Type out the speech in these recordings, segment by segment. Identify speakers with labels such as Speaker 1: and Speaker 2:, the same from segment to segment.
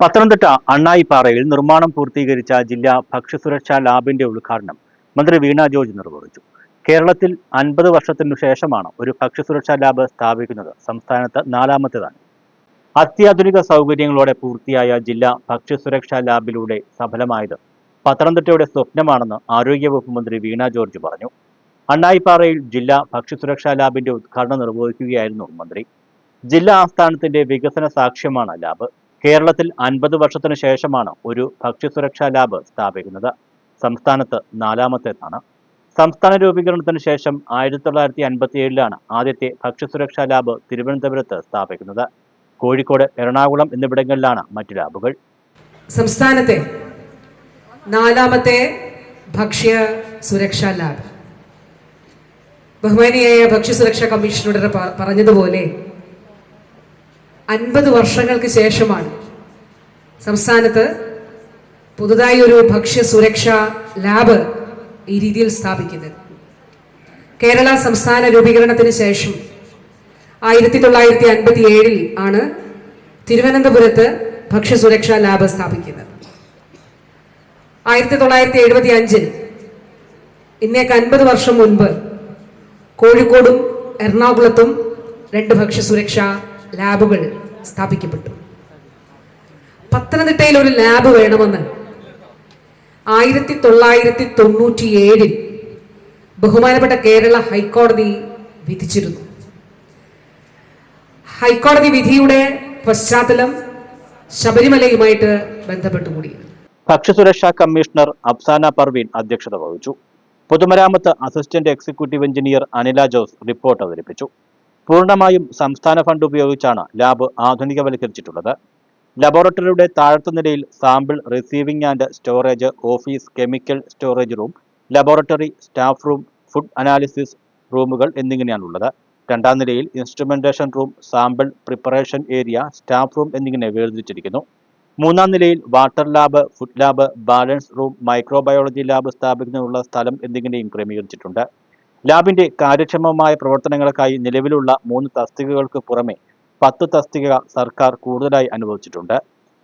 Speaker 1: പത്തനംതിട്ട അണ്ണായിപ്പാറയിൽ നിർമ്മാണം പൂർത്തീകരിച്ച ജില്ലാ ഭക്ഷ്യസുരക്ഷാ ലാബിന്റെ ഉദ്ഘാടനം മന്ത്രി വീണ ജോർജ് നിർവഹിച്ചു. കേരളത്തിൽ അൻപത് വർഷത്തിനു ശേഷമാണ് ഒരു ഭക്ഷ്യസുരക്ഷാ ലാബ് സ്ഥാപിക്കുന്നത് സംസ്ഥാനത്ത് നാലാമത്തേതാണ്. അത്യാധുനിക സൗകര്യങ്ങളോടെ പൂർത്തിയായ ജില്ലാ ഭക്ഷ്യസുരക്ഷാ ലാബിലൂടെ സഫലമായത് പത്തനംതിട്ടയുടെ സ്വപ്നമാണെന്ന് ആരോഗ്യവകുപ്പ് മന്ത്രി വീണ ജോർജ് പറഞ്ഞു. അണ്ണായിപ്പാറയിൽ ജില്ലാ ഭക്ഷ്യസുരക്ഷാ ലാബിന്റെ ഉദ്ഘാടനം നിർവഹിക്കുകയായിരുന്നു മന്ത്രി. ജില്ലാ ആസ്ഥാനത്തിന്റെ വികസന സാക്ഷ്യമാണ് ലാബ്. കേരളത്തിൽ അൻപത് വർഷത്തിനു ശേഷമാണ് ഒരു ഭക്ഷ്യസുരക്ഷാ ലാബ് സ്ഥാപിക്കുന്നത്. സംസ്ഥാനത്ത് നാലാമത്തേതാണ്. സംസ്ഥാന രൂപീകരണത്തിന് ശേഷം ആയിരത്തി തൊള്ളായിരത്തി അൻപത്തി ഏഴിലാണ് ആദ്യത്തെ ഭക്ഷ്യസുരക്ഷാ ലാബ് തിരുവനന്തപുരത്ത് സ്ഥാപിക്കുന്നത്. കോഴിക്കോട് എറണാകുളം എന്നിവിടങ്ങളിലാണ് മറ്റു ലാബുകൾ.
Speaker 2: സംസ്ഥാനത്തെ നാലാമത്തെ ഭക്ഷ്യ സുരക്ഷാ ലാബ്. ബഹുമാനിയായ ഭക്ഷ്യസുരക്ഷാ കമ്മീഷണറുടെ പറഞ്ഞതുപോലെ അൻപത് വർഷങ്ങൾക്ക് ശേഷമാണ്. സംസ്ഥാനത്ത് പുതുതായി ഒരു ഭക്ഷ്യ സുരക്ഷാ ലാബ് ഈ രീതിയിൽ സ്ഥാപിക്കുന്നത്. കേരള സംസ്ഥാന രൂപീകരണത്തിന് ശേഷം ആയിരത്തി തൊള്ളായിരത്തി അൻപത്തി ഏഴിൽ ആണ് തിരുവനന്തപുരത്ത് ഭക്ഷ്യസുരക്ഷാ ലാബ് സ്ഥാപിക്കുന്നത്. ആയിരത്തി തൊള്ളായിരത്തി എഴുപത്തി അഞ്ചിൽ ഇന്നേക്ക് അൻപത് വർഷം മുൻപ് കോഴിക്കോടും എറണാകുളത്തും രണ്ട് ഭക്ഷ്യസുരക്ഷാ ലാബുകൾ സ്ഥാപിക്കപ്പെട്ടു. പത്തനംതിട്ടയിൽ ഒരു ലാബ് വേണമെന്ന് ആയിരത്തി തൊള്ളായിരത്തി തൊണ്ണൂറ്റി ഏഴിൽ ബഹുമാനപ്പെട്ട കേരള ഹൈക്കോടതി വിധിച്ചിരുന്നു. ഹൈക്കോടതി വിധിയുടെ പശ്ചാത്തലം ശബരിമലയുമായിട്ട് ബന്ധപ്പെട്ടുകൂടിയാണ്
Speaker 1: ഭക്ഷ്യസുരക്ഷാ കമ്മീഷണർ അഫ്സാന പർവീൻ അധ്യക്ഷത വഹിച്ചു. പൊതുമരാമത്ത് assistant executive engineer Anila Jose report അവതരിപ്പിച്ചു. പൂർണമായും സംസ്ഥാന ഫണ്ട് ഉപയോഗിച്ചാണ് ലാബ് ആധുനികവൽക്കരിച്ചിട്ടുള്ളത്. ലബോറട്ടറിയുടെ താഴത്തെ നിലയിൽ sample receiving and storage office chemical storage room laboratory staff room food analysis റൂമുകൾ എന്നിങ്ങനെയാണുള്ളത്. രണ്ടാം നിലയിൽ instrumentation room sample preparation area staff room എന്നിങ്ങനെ വേർതിരിച്ചിരിക്കുന്നു. മൂന്നാം നിലയിൽ water lab food lab balance room microbiology lab സ്ഥാപിക്കുന്നതിനുള്ള സ്ഥലം എന്നിങ്ങനെയും ക്രമീകരിച്ചിട്ടുണ്ട്. ലാബിന്റെ കാര്യക്ഷമമായ പ്രവർത്തനങ്ങൾക്കായി നിലവിലുള്ള മൂന്ന് തസ്തികകൾക്ക് പുറമെ പത്ത് തസ്തിക സർക്കാർ കൂടുതലായി അനുവദിച്ചിട്ടുണ്ട്.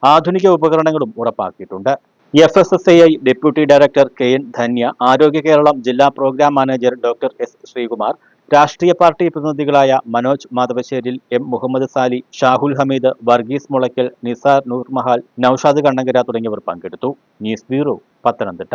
Speaker 1: ആധുനിക ഉപകരണങ്ങളും ഉറപ്പാക്കിയിട്ടുണ്ട്. F S S I deputy director K N Dhanya Arogya Keralam ജില്ലാ programme manager doctor S Sreekumar രാഷ്ട്രീയ പാർട്ടി പ്രതിനിധികളായ മനോജ് മാധവശ്ശേരിൽ എം മുഹമ്മദ് സാലി ഷാഹുൽ ഹമീദ് വർഗീസ് മുളയ്ക്കൽ നിസാർ നൂർ മഹാൽ നൌഷാദ് കണ്ണങ്കര തുടങ്ങിയവർ പങ്കെടുത്തു. News bureau Pathanamthitta.